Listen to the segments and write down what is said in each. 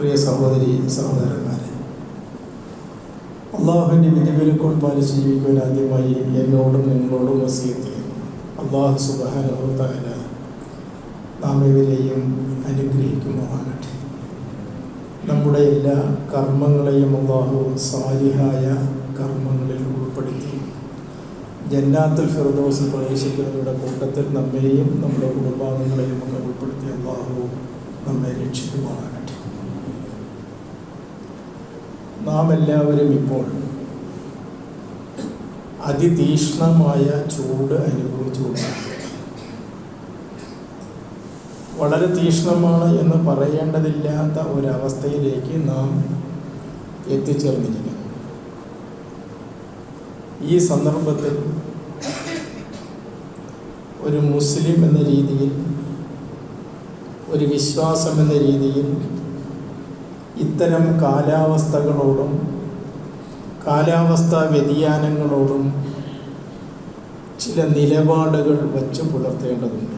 പ്രിയ സഹോദരി സഹോദരന്മാരെ അള്ളാഹുവിന്റെ വിധിവിലക്കോൾ പാലിച്ച് ജീവിക്കുവാൻ ആദ്യമായി എന്നോടും നിങ്ങളോടും വസീത്തി അള്ളാഹു സുബാനുഭവത്തായ നാം ഇവരെയും അനുഗ്രഹിക്കുമാറാകട്ടെ. നമ്മുടെ എല്ലാ കർമ്മങ്ങളെയും അള്ളാഹു സാലിഹായ കർമ്മങ്ങളിൽ ഉൾപ്പെടുത്തി. ജന്നാത്തുൽ ഫിറദോസിൽ പ്രവേശിക്കുന്നവരുടെ കൂട്ടത്തിൽ നമ്മെയും നമ്മുടെ കുടുംബാംഗങ്ങളെയും ഒക്കെ ഉൾപ്പെടുത്തി അള്ളാഹു നമ്മെ രക്ഷിക്കുമാറാകട്ടെ. നാം എല്ലാവരും ഇപ്പോൾ അതിതീക്ഷ്ണമായ ചൂട് അനുഭവിച്ചുകൊണ്ടിരിക്കുക വളരെ തീക്ഷ്ണമാണ് എന്ന് പറയേണ്ടതില്ലാത്ത ഒരവസ്ഥയിലേക്ക് നാം എത്തിച്ചേർന്നിരിക്കുന്നു. ഈ സന്ദർഭത്തിൽ ഒരു മുസ്ലിം എന്ന രീതിയിൽ ഒരു വിശ്വാസം എന്ന രീതിയിൽ ഇത്തരം കാലാവസ്ഥകളോടും കാലാവസ്ഥാ വ്യതിയാനങ്ങളോടും ചില നിലപാടുകൾ വച്ച് പുലർത്തേണ്ടതുണ്ട്.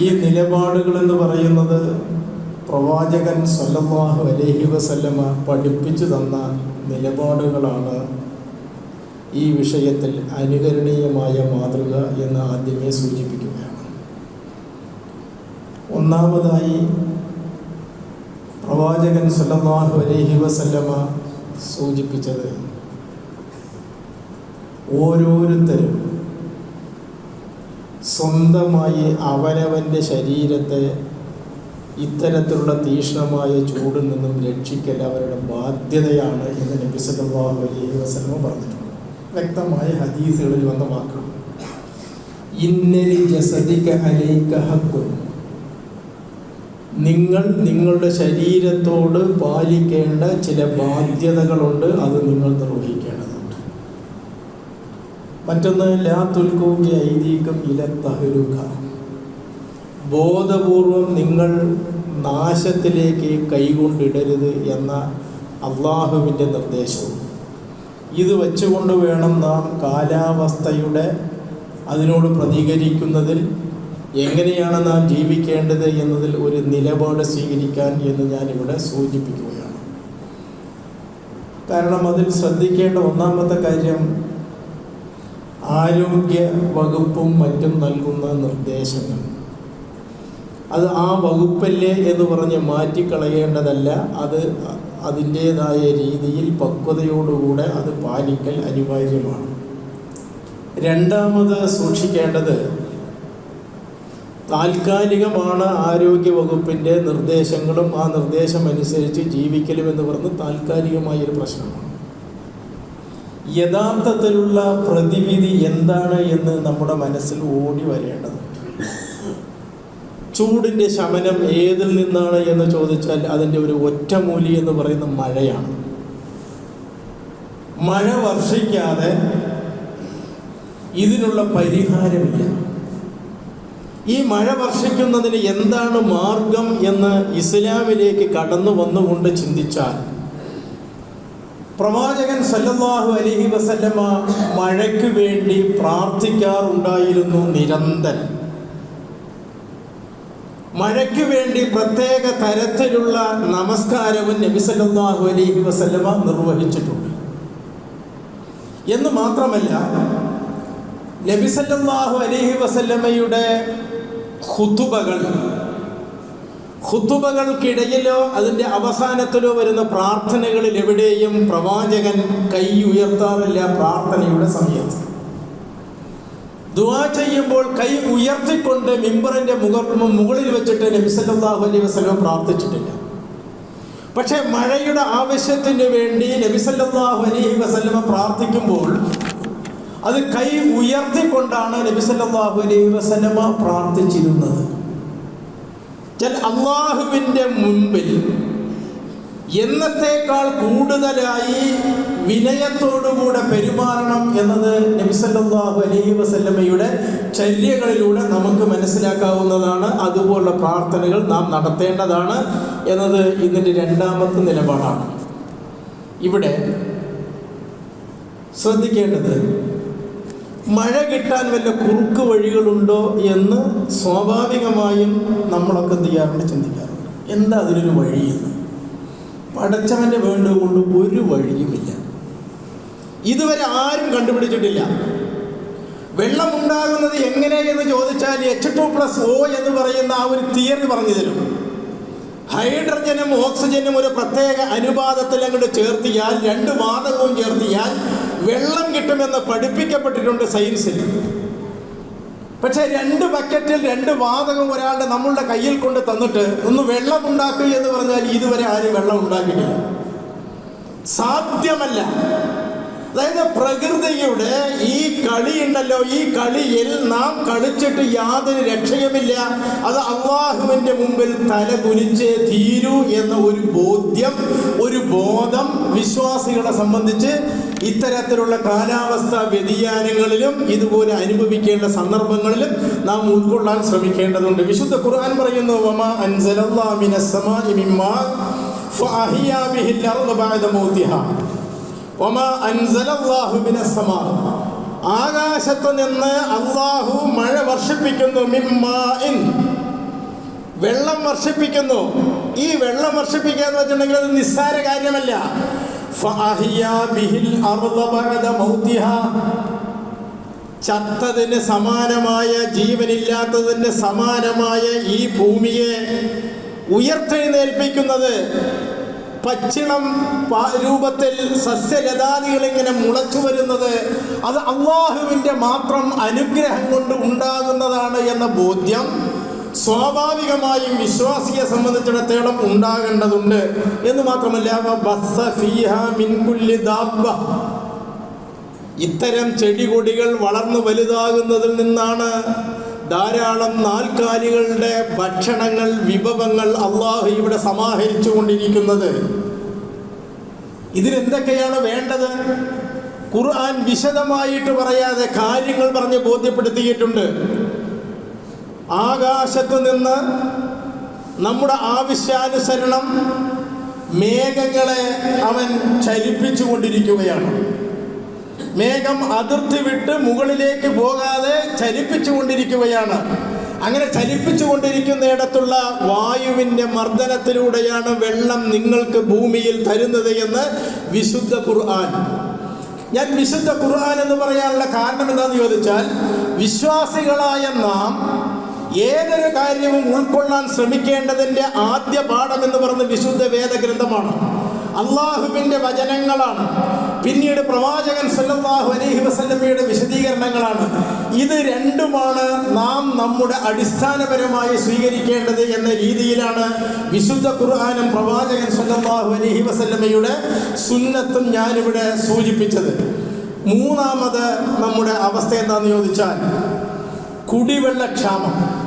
ഈ നിലപാടുകൾ എന്ന് പറയുന്നത് പ്രവാചകൻ സല്ലല്ലാഹു അലൈഹി വസല്ലമ പഠിപ്പിച്ചു തന്ന നിലപാടുകളാണ് ഈ വിഷയത്തിൽ അനുകരണീയമായ മാതൃക എന്ന് ആദ്യമേ സൂചിപ്പിക്കുകയാണ്. ഒന്നാമതായി പ്രവാചകൻ സല്ലല്ലാഹു അലൈഹി വസല്ലമ സൂചിപ്പിച്ചത് ഓരോരുത്തരും സ്വന്തമായി അവനവന്റെ ശരീരത്തെ ഇത്തരത്തിലുള്ള തീക്ഷ്ണമായ ചൂടിൽ നിന്നും രക്ഷിക്കൽ അവരുടെ ബാധ്യതയാണ് എന്ന് നബി സല്ലല്ലാഹു അലൈഹി വസല്ലമ പറഞ്ഞിട്ടുണ്ട്. വ്യക്തമായ ഹദീസുകളിൽ വന്ന വാക്കുകൾ ഇന്നലി ജസദിക അലൈക ഹക്കുൻ. നിങ്ങൾ നിങ്ങളുടെ ശരീരത്തോട് പാലിക്കേണ്ട ചില ബാധ്യതകളുണ്ട് അത് നിങ്ങൾ നിർവഹിക്കേണ്ടതുണ്ട്. മറ്റൊന്ന് ലാ തുൽക്കൂക്കി ഐതീകം ഇല തഹരുക ബോധപൂർവം നിങ്ങൾ നാശത്തിലേക്ക് കൈകൊണ്ടിടരുത് എന്ന അള്ളാഹുവിന്റെ നിർദ്ദേശവും. ഇത് വെച്ചുകൊണ്ട് വേണം നാം കാലാവസ്ഥയുടെ അതിനോട് പ്രതികരിക്കുന്നതിൽ എങ്ങനെയാണ് നാം ജീവിക്കേണ്ടത് എന്നതിൽ ഒരു നിലപാട് സ്വീകരിക്കാൻ എന്ന് ഞാനിവിടെ സൂചിപ്പിക്കുകയാണ്. കാരണം അതിൽ ശ്രദ്ധിക്കേണ്ട ഒന്നാമത്തെ കാര്യം ആരോഗ്യ വകുപ്പും മറ്റും നൽകുന്ന നിർദ്ദേശങ്ങൾ. അത് ആ വകുപ്പല്ലേ എന്ന് പറഞ്ഞ് മാറ്റിക്കളയേണ്ടതല്ല. അത് അതിന്റേതായ രീതിയിൽ പക്വതയോടുകൂടെ അത് പാലിക്കൽ അനിവാര്യമാണ്. രണ്ടാമത് സൂക്ഷിക്കേണ്ടത് താൽക്കാലികമാണ് ആരോഗ്യ വകുപ്പിന്റെ നിർദ്ദേശങ്ങളും ആ നിർദ്ദേശം അനുസരിച്ച് ജീവിക്കലും എന്ന് പറഞ്ഞ് താൽക്കാലികമായൊരു പ്രശ്നമാണ്. യഥാർത്ഥത്തിലുള്ള പ്രതിവിധി എന്താണ് എന്ന് നമ്മുടെ മനസ്സിൽ ഓടി വരേണ്ടതുണ്ട്. ചൂടിന്റെ ശമനം ഏതിൽ നിന്നാണ് എന്ന് ചോദിച്ചാൽ അതിന്റെ ഒരു ഒറ്റമൂലി എന്ന് പറയുന്ന മഴയാണ്. മഴ വർഷിക്കാതെ ഇതിനുള്ള പരിഹാരമില്ല. ഈ മഴ വർഷിക്കുന്നതിന് എന്താണ് മാർഗം എന്ന് ഇസ്ലാമിലേക്ക് കടന്നു വന്നുകൊണ്ട് ചിന്തിച്ചാൽ പ്രവാചകൻ സല്ലല്ലാഹു അലഹി വസല്ലമ മഴയ്ക്ക് വേണ്ടി പ്രാർത്ഥിക്കാറുണ്ടായിരുന്നു നിരന്തരം. മഴയ്ക്ക് വേണ്ടി പ്രത്യേക തരത്തിലുള്ള നമസ്കാരവും നബി സല്ലല്ലാഹു അലൈഹി വസല്ലമ നിർവഹിച്ചിട്ടുണ്ട്. എന്ന് മാത്രമല്ല നബി സല്ലല്ലാഹു അലൈഹി വസല്ലമയുടെ ഖുതുബകൾ. ഖുതുബകൾക്കിടയിലോ അതിന്റെ അവസാനത്തിലോ വരുന്ന പ്രാർത്ഥനകളിൽ എവിടെയും പ്രവാചകൻ കൈ ഉയർത്താറില്ല പ്രാർത്ഥനയുടെ സമയത്ത്. ദുവാ ചെയ്യുമ്പോൾ കൈ ഉയർത്തിക്കൊണ്ട് മിമ്പറിന്റെ മുഖ മുകളിൽ വെച്ചിട്ട് നബിസല്ലാഹു അലൈഹി വസല്ലം പ്രാർത്ഥിച്ചിട്ടില്ല. പക്ഷേ മഴയുടെ ആവശ്യത്തിന് വേണ്ടി നബിസല്ലാഹു അലൈഹി വസല്ലമ പ്രാർത്ഥിക്കുമ്പോൾ അത് കൈ ഉയർത്തിക്കൊണ്ടാണ് നബി സല്ലല്ലാഹു അലൈഹി വസല്ലമ പ്രാർത്ഥിച്ചിരുന്നത്. അള്ളാഹുവിന്റെ മുൻപിൽ എന്നത്തേക്കാൾ കൂടുതലായി വിനയത്തോടുകൂടെ പെരുമാറണം എന്നത് നബിസല്ലാഹു അലൈഹി വസല്ലമയുടെ ചര്യകളിലൂടെ നമുക്ക് മനസ്സിലാക്കാവുന്നതാണ്. അതുപോലുള്ള പ്രാർത്ഥനകൾ നാം നടത്തേണ്ടതാണ് എന്നത് ഇതിന്റെ രണ്ടാമത്തെ നിലപാടാണ്. ഇവിടെ ശ്രദ്ധിക്കേണ്ടത് മഴ കിട്ടാൻ വല്ല കുറുക്ക് വഴികളുണ്ടോ എന്ന് സ്വാഭാവികമായും നമ്മളൊക്കെ എന്ത് ചെയ്യാറുണ്ട് ചിന്തിക്കാറുണ്ട്. എന്താ അതിനൊരു വഴിയെന്ന് പടച്ചവന്റെ വേണ്ടത് കൊണ്ട് ഒരു വഴിയുമില്ല. ഇതുവരെ ആരും കണ്ടുപിടിച്ചിട്ടില്ല. വെള്ളം ഉണ്ടാകുന്നത് എങ്ങനെ എന്ന് ചോദിച്ചാൽ എച്ച് ടു പ്ലസ് ഒ എന്ന് പറയുന്ന ആ ഒരു തിയറി പറഞ്ഞു തരും. ഹൈഡ്രജനും ഓക്സിജനും ഒരു പ്രത്യേക അനുപാതത്തിൽ അങ്ങോട്ട് ചേർത്തിയാൽ രണ്ട് വാതകവും ചേർത്തിയാൽ വെള്ളം കിട്ടുമെന്ന് പഠിപ്പിക്കപ്പെട്ടിട്ടുണ്ട് സയൻസിൽ. പക്ഷേ രണ്ട് ബക്കറ്റിൽ രണ്ട് വാതകം ഒരാളുടെ നമ്മളുടെ കയ്യിൽ കൊണ്ട് തന്നിട്ട് ഒന്ന് വെള്ളം ഉണ്ടാക്കുക എന്ന് പറഞ്ഞാൽ ഇതുവരെ ആരും വെള്ളം ഉണ്ടാക്കിയിട്ടില്ല. സാധ്യമല്ല. അതായത് പ്രകൃതിയുടെ ഈ കളി ഉണ്ടല്ലോ ഈ കളിയിൽ നാം കളിച്ചിട്ട് യാതൊരു രക്ഷയുമില്ല. അത് അള്ളാഹുവിന്റെ മുമ്പിൽ തല കുനിച്ചേ തീരൂ എന്ന ഒരു ബോധ്യം ഒരു ബോധം വിശ്വാസികളെ സംബന്ധിച്ച് ഇത്തരത്തിലുള്ള കാലാവസ്ഥാ വ്യതിയാനങ്ങളിലും ഇതുപോലെ അനുഭവിക്കേണ്ട സന്ദർഭങ്ങളിലും നാം ഉൾക്കൊള്ളാൻ ശ്രമിക്കേണ്ടതുണ്ട്. വിശുദ്ധ ഖുർആൻ പറയുന്നു വമാ സമാഇ ഒമാ അൻസലല്ലാഹു മിന ആകാശത്ത് നിന്ന് അള്ളാഹു മഴ വർഷിപ്പിക്കുന്നു വെള്ളം വർഷിപ്പിക്കുന്നു. ഈ വെള്ളം വർഷിപ്പിക്കുക എന്ന് വെച്ചിട്ടുണ്ടെങ്കിൽ അത് നിസ്സാര കാര്യമല്ല. ചത്തതിന് സമാനമായ ജീവനില്ലാത്തതിന് സമാനമായ ഈ ഭൂമിയെ ഉയർത്തെഴുന്നേൽപ്പിക്കുന്നത് പച്ചിളം രൂപത്തിൽ സസ്യലതാദികൾ ഇങ്ങനെ മുളച്ചു വരുന്നത് അത് അള്ളാഹുവിന്റെ മാത്രം അനുഗ്രഹം കൊണ്ട് ഉണ്ടാകുന്നതാണ് എന്ന ബോധ്യം. സ്വാഭാവികമായും വിശ്വാസിയെ സംബന്ധിച്ചിടത്തോളം ഉണ്ടാകേണ്ടതുണ്ട്. എന്ന് മാത്രമല്ല ഇത്തരം ചെടികൊടികൾ വളർന്നു വലുതാകുന്നതിൽ നിന്നാണ് ധാരാളം നാൽക്കാലികളുടെ ഭക്ഷണങ്ങൾ വിഭവങ്ങൾ അള്ളാഹു ഇവിടെ സമാഹരിച്ചു കൊണ്ടിരിക്കുന്നത് ഇതിനെന്തൊക്കെയാണ് വേണ്ടത്? ഖുർആൻ വിശദമായിട്ട് പറയാതെ കാര്യങ്ങൾ പറഞ്ഞ് ബോധ്യപ്പെടുത്തിയിട്ടുണ്ട്. ആകാശത്ത് നിന്ന് നമ്മുടെ ആവശ്യാനുസരണം മേഘങ്ങളെ അവൻ ചലിപ്പിച്ചു കൊണ്ടിരിക്കുകയാണ് മേഘം അതിർത്തി വിട്ട് മുകളിലേക്ക് പോകാതെ ചലിപ്പിച്ചു കൊണ്ടിരിക്കുകയാണ് അങ്ങനെ ചലിപ്പിച്ചു കൊണ്ടിരിക്കുന്നിടത്തുള്ള വായുവിന്റെ മർദ്ദനത്തിലൂടെയാണ് വെള്ളം നിങ്ങൾക്ക് ഭൂമിയിൽ തരുന്നത് എന്ന് വിശുദ്ധ ഖുർആൻ. ഞാൻ വിശുദ്ധ ഖുർആൻ എന്ന് പറയാനുള്ള കാരണം എന്താണെന്ന് ചോദിച്ചാൽ വിശ്വാസികളായ നാം ഏതൊരു കാര്യവും ഉൾക്കൊള്ളാൻ ശ്രമിക്കേണ്ടതിന്റെ ആദ്യ പാഠം എന്ന് പറയുന്നത് വിശുദ്ധ വേദഗ്രന്ഥമാണ്. അള്ളാഹുവിന്റെ വചനങ്ങളാണ്. പിന്നീട് പ്രവാചകൻ സല്ലാഹു അലഹി വസല്ലമയുടെ വിശദീകരണങ്ങളാണ്. ഇത് രണ്ടുമാണ് നാം നമ്മുടെ അടിസ്ഥാനപരമായി സ്വീകരിക്കേണ്ടത് എന്ന രീതിയിലാണ് വിശുദ്ധ ഖുർആാനും പ്രവാചകൻ സല്ലാഹു അലഹി വസല്ലമയുടെ സുന്നത്തും ഞാനിവിടെ സൂചിപ്പിച്ചത്. മൂന്നാമത് നമ്മുടെ അവസ്ഥ എന്താണെന്ന് ചോദിച്ചാൽ കുടിവെള്ളക്ഷാമം.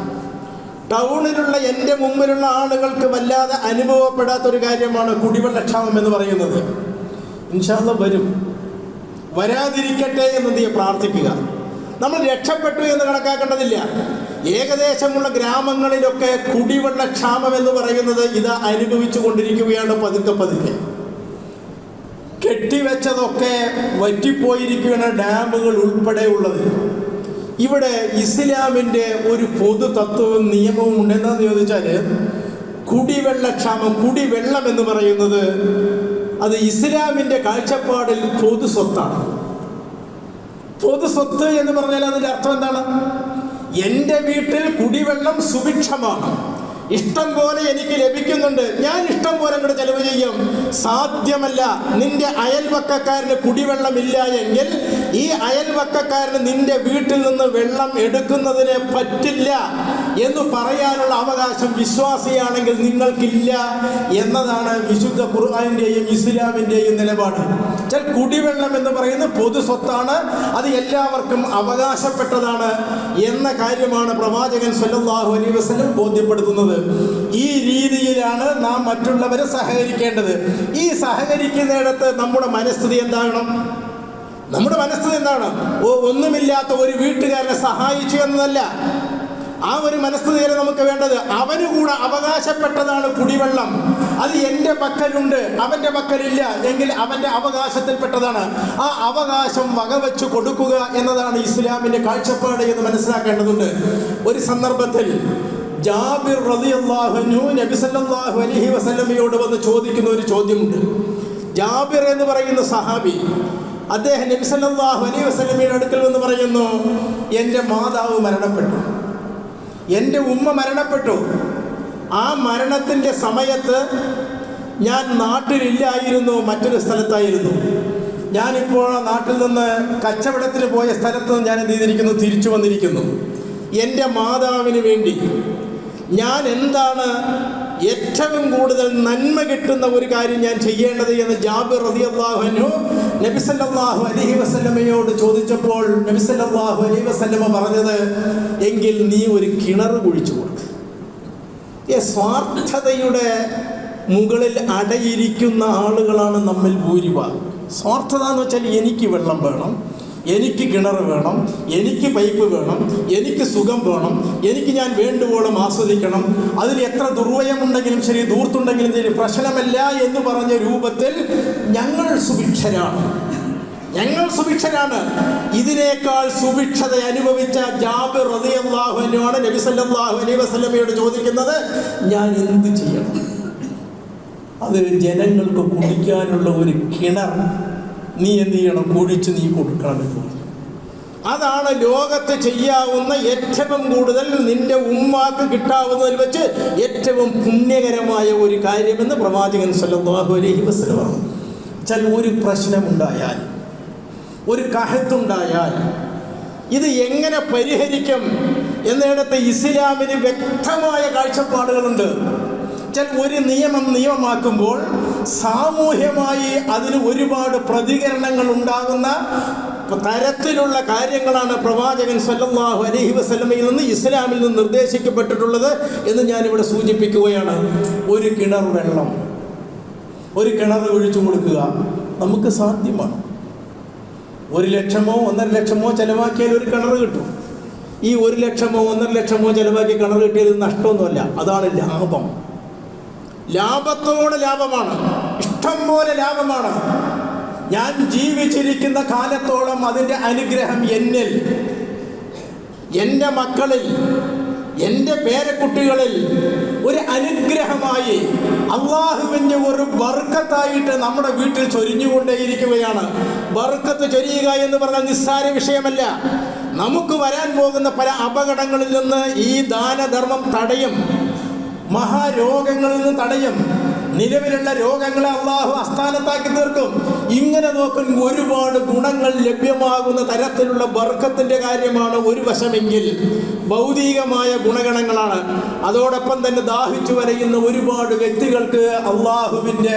ടൗണിലുള്ള എന്റെ മുമ്പിലുള്ള ആളുകൾക്ക് വല്ലാതെ അനുഭവപ്പെടാത്തൊരു കാര്യമാണ് കുടിവെള്ളക്ഷാമം എന്ന് പറയുന്നത്. ഇൻഷാല്ല വരും. വരാതിരിക്കട്ടെ എന്ന് നീ പ്രാർത്ഥിക്കുക. നമ്മൾ രക്ഷപ്പെട്ടു എന്ന് കണക്കാക്കേണ്ടതില്ല. ഏകദേശമുള്ള ഗ്രാമങ്ങളിലൊക്കെ കുടിവെള്ളക്ഷാമം എന്ന് പറയുന്നത് ഇത് അനുഭവിച്ചു കൊണ്ടിരിക്കുകയാണ് പതുക്കെ പതുക്കെ. കെട്ടിവെച്ചതൊക്കെ വറ്റിപ്പോയിരിക്കുകയാണ് ഡാമുകൾ ഉൾപ്പെടെ ഉള്ളത് ഇവിടെ ഇസ്ലാമിന്റെ ഒരു പൊതു തത്വവും നിയമവും ഉണ്ട് എന്താന്ന് ചോദിച്ചാൽ കുടിവെള്ളക്ഷാമം കുടിവെള്ളം എന്ന് പറയുന്നത് അത് ഇസ്ലാമിന്റെ കാഴ്ചപ്പാടിൽ പൊതു സ്വത്താണ്. പൊതു സ്വത്ത് എന്ന് പറഞ്ഞാൽ അതിന്റെ അർത്ഥം എന്താണ്? എന്റെ വീട്ടിൽ കുടിവെള്ളം സുഭിക്ഷമാണ്. ഇഷ്ടം പോലെ എനിക്ക് ലഭിക്കുന്നുണ്ട്. ഞാൻ ഇഷ്ടം പോലെ അങ്ങോട്ട് ചെലവ് ചെയ്യും. സാധ്യമല്ല. നിന്റെ അയൽവക്കക്കാരന് കുടിവെള്ളമില്ല എങ്കിൽ ഈ അയൽവക്കക്കാരന് നിന്റെ വീട്ടിൽ നിന്ന് വെള്ളം എടുക്കുന്നതിന് പറ്റില്ല എന്ന് പറയാനുള്ള അവകാശം വിശ്വാസിയാണെങ്കിൽ നിങ്ങൾക്കില്ല എന്നതാണ് വിശുദ്ധ ഖുർആാനിന്റെയും ഇസ്ലാമിന്റെയും നിലപാട്. ചില കുടിവെള്ളം എന്ന് പറയുന്നത് പൊതു സ്വത്താണ്. അത് എല്ലാവർക്കും അവകാശപ്പെട്ടതാണ് എന്ന കാര്യമാണ് പ്രവാചകൻ അലൈഹി വസല്ലം ബോധ്യപ്പെടുത്തുന്നത്. ഈ രീതിയിലാണ് നാം മറ്റുള്ളവരെ സഹകരിക്കേണ്ടത്. ഈ സഹകരിക്കുന്നിടത്ത് നമ്മുടെ മനസ്ഥിതി എന്താകണം നമ്മുടെ മനസ്ഥിതി എന്താണ്? ഓ ഒന്നുമില്ലാത്ത ഒരു വീട്ടുകാരനെ സഹായിച്ചു എന്നതല്ല. ആ ഒരു മനസ്ഥിതിയാണ് നമുക്ക് വേണ്ടത്. അവന് കൂടെ അവകാശപ്പെട്ടതാണ് കുടിവെള്ളം. അത് എന്റെ പക്കലുണ്ട് അവന്റെ പക്കലില്ല എങ്കിൽ അവന്റെ അവകാശത്തിൽപ്പെട്ടതാണ്. ആ അവകാശം വകവെച്ച് കൊടുക്കുക എന്നതാണ് ഇസ്ലാമിന്റെ കാഴ്ചപ്പാട് എന്ന് മനസ്സിലാക്കേണ്ടതുണ്ട്. ഒരു സന്ദർഭത്തിൽ ജാബിർ റളിയല്ലാഹു നബി സല്ലല്ലാഹു അലൈഹി വസല്ലമയോട് വന്ന് ചോദിക്കുന്ന ഒരു ചോദ്യമുണ്ട്. ജാബിർ എന്ന് പറയുന്ന സഹാബി അദ്ദേഹം നബിസല്ലാഹു അലൈഹി വസല്ലമയുടെ അടുക്കൽ വന്ന് പറയുന്നു എന്റെ മാതാവ് മരണപ്പെട്ടു. എന്റെ ഉമ്മ മരണപ്പെട്ടു. ആ മരണത്തിന്റെ സമയത്ത് ഞാൻ നാട്ടിലില്ലായിരുന്നു മറ്റൊരു സ്ഥലത്തായിരുന്നു. ഞാനിപ്പോൾ നാട്ടിൽ നിന്ന് കച്ചവടത്തിന് പോയ സ്ഥലത്ത് ഞാൻ എന്ത് ചെയ്തിരിക്കുന്നു? തിരിച്ചു വന്നിരിക്കുന്നു. എന്റെ മാതാവിന് വേണ്ടി ഞാൻ എന്താണ് ഏറ്റവും കൂടുതൽ നന്മ കിട്ടുന്ന ഒരു കാര്യം ഞാൻ ചെയ്യേണ്ടത് എന്ന് ജാബിർ റളിയല്ലാഹു നബിസല്ലാഹു അലഹി വസ്ലമയോട് ചോദിച്ചപ്പോൾ നബിസല്ലാഹു അലൈഹി വസ്ലമ പറഞ്ഞത് എങ്കിൽ നീ ഒരു കിണർ കുഴിച്ചു കൊടുക്ക. സ്വാർത്ഥതയുടെ മുകളിൽ അടയിരിക്കുന്ന ആളുകളാണ് നമ്മൾ ഭൂരിഭാഗം. സ്വാർത്ഥത എന്ന് വെച്ചാൽ എനിക്ക് വെള്ളം വേണം എനിക്ക് കിണർ വേണം എനിക്ക് പൈപ്പ് വേണം എനിക്ക് സുഖം വേണം എനിക്ക് ഞാൻ വേണ്ടുവോളം ആസ്വദിക്കണം. അതിൽ എത്ര ദുർവയമുണ്ടെങ്കിലും ശരി ദൂർത്തുണ്ടെങ്കിലും ശരി പ്രശ്നമല്ല എന്ന് പറഞ്ഞ രൂപത്തിൽ ഞങ്ങൾ സുഭിക്ഷരാണ്. ഞങ്ങൾ സുഭിക്ഷരാണ്. ഇതിനേക്കാൾ സുഭിക്ഷത അനുഭവിച്ച ജാബിർ അൻഹുവാണ് നബി സല്ലാഹു അലൈഹി വസല്ലമയോട് ചോദിക്കുന്നത് ഞാൻ എന്ത് ചെയ്യണം? അത് ജനങ്ങൾക്ക് കുടിക്കാനുള്ള ഒരു കിണർ നീ എന്ത് ചെയ്യണം? കുഴിച്ച് നീ കൊടുക്കണം എന്ന് പറഞ്ഞു. അതാണ് ലോകത്ത് ചെയ്യാവുന്ന ഏറ്റവും കൂടുതൽ നിന്റെ ഉമ്മാക്ക് കിട്ടാവുന്നതിൽ വെച്ച് ഏറ്റവും പുണ്യകരമായ ഒരു കാര്യമെന്ന് പ്രവാചകൻ സല്ലല്ലാഹു അലൈഹി പറഞ്ഞു. വെച്ചാൽ ഒരു പ്രശ്നമുണ്ടായാൽ ഒരു കഹത്തുണ്ടായാൽ ഇത് എങ്ങനെ പരിഹരിക്കും എന്നിടത്ത് ഇസ്ലാമിന് വ്യക്തമായ കാഴ്ചപ്പാടുകളുണ്ട്. വെച്ചാൽ ഒരു നിയമം നിയമമാക്കുമ്പോൾ സാമൂഹ്യമായി അതിന് ഒരുപാട് പ്രതികരണങ്ങൾ ഉണ്ടാകുന്ന തരത്തിലുള്ള കാര്യങ്ങളാണ് പ്രവാചകൻ സല്ലാഹു അലഹി വസ്ലമയിൽ നിന്ന് ഇസ്ലാമിൽ നിന്ന് നിർദ്ദേശിക്കപ്പെട്ടിട്ടുള്ളത് എന്ന് ഞാനിവിടെ സൂചിപ്പിക്കുകയാണ്. ഒരു കിണർ വെള്ളം. ഒരു കിണർ ഒഴിച്ചു കൊടുക്കുക. നമുക്ക് സാധ്യമാണ്. ഒരു ലക്ഷമോ ഒന്നര ലക്ഷമോ ചിലവാക്കിയാൽ ഒരു കിണർ കിട്ടും. ഈ ഒരു ലക്ഷമോ ഒന്നര ലക്ഷമോ ചിലവാക്കി കിണർ കിട്ടിയത് നഷ്ടമൊന്നുമല്ല. അതാണ് ലാഭം. ലാഭത്തോട് ലാഭമാണ്. ഇഷ്ടം പോലെ ലാഭമാണ്. ഞാൻ ജീവിച്ചിരിക്കുന്ന കാലത്തോളം അതിന്റെ അനുഗ്രഹം എന്നിൽ എന്റെ മക്കളിൽ എന്റെ പേരക്കുട്ടികളിൽ ഒരു അനുഗ്രഹമായി അള്ളാഹുവിന്റെ ഒരു ബർക്കത്തായിട്ട് നമ്മുടെ വീട്ടിൽ ചൊരിഞ്ഞുകൊണ്ടേയിരിക്കുകയാണ്. ബർക്കത്ത് ചൊരിയുക എന്ന് പറഞ്ഞാൽ നിസ്സാര വിഷയമല്ല. നമുക്ക് വരാൻ പോകുന്ന പല അപകടങ്ങളിൽ നിന്ന് ഈ ദാനധർമ്മം തടയും മഹാരോഗങ്ങളിൽ നിന്ന് തടയും നിലവിലുള്ള രോഗങ്ങളെ അള്ളാഹു അസ്ഥാനത്താക്കി തീർക്കും. ഇങ്ങനെ നോക്കും ഒരുപാട് ഗുണങ്ങൾ ലഭ്യമാകുന്ന തരത്തിലുള്ള ബർക്കത്തിന്റെ കാര്യമാണ് ഒരു വശമെങ്കിൽ ഭൗതികമായ ഗുണഗണങ്ങളാണ്. അതോടൊപ്പം തന്നെ ദാഹിച്ചു വരയുന്ന ഒരുപാട് വ്യക്തികൾക്ക് അള്ളാഹുവിന്റെ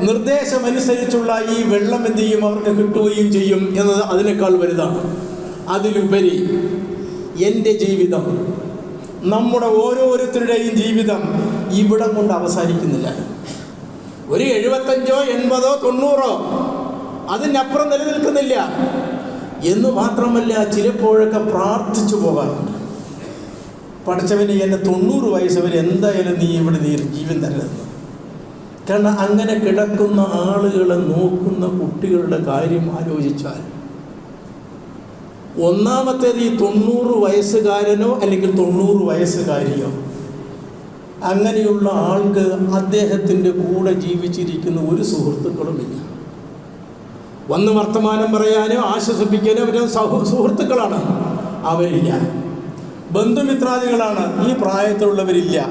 നിർദ്ദേശമനുസരിച്ചുള്ള ഈ വെള്ളം എന്ത് ചെയ്യും? അവർക്ക് കിട്ടുകയും ചെയ്യും എന്നത് അതിനേക്കാൾ വലുതാണ്. അതിലുപരി എന്റെ ജീവിതം നമ്മുടെ ഓരോരുത്തരുടെയും ജീവിതം ഇവിടം കൊണ്ട് അവസാനിക്കുന്നില്ല. ഒരു എഴുപത്തഞ്ചോ എൺപതോ തൊണ്ണൂറോ അതിനപ്പുറം നിലനിൽക്കുന്നില്ല. എന്ന് മാത്രമല്ല ചിലപ്പോഴൊക്കെ പ്രാർത്ഥിച്ചു പോകാറുണ്ട്. പഠിച്ചവന് എന്നെ തൊണ്ണൂറ് വയസ്സ് വരെ എന്തായാലും നീ ഇവിടെ നീ ജീവൻ തരരുത്. കാരണം അങ്ങനെ കിടക്കുന്ന ആളുകളെ നോക്കുന്ന കുട്ടികളുടെ കാര്യം ആലോചിച്ചാൽ ഒന്നാമത്തേത് ഈ തൊണ്ണൂറ് വയസ്സുകാരനോ അല്ലെങ്കിൽ തൊണ്ണൂറ് വയസ്സുകാരിയോ അങ്ങനെയുള്ള ആൾക്ക് അദ്ദേഹത്തിന്റെ കൂടെ ജീവിച്ചിരിക്കുന്ന ഒരു സുഹൃത്തുക്കളുമില്ല. വന്ന് വർത്തമാനം പറയാനോ ആശ്വസിപ്പിക്കാനോ അവരെ സഹു സുഹൃത്തുക്കളാണ്. അവരില്ല. ബന്ധുമിത്രാദികളാണ്. ഈ പ്രായത്തിലുള്ളവരില്ല.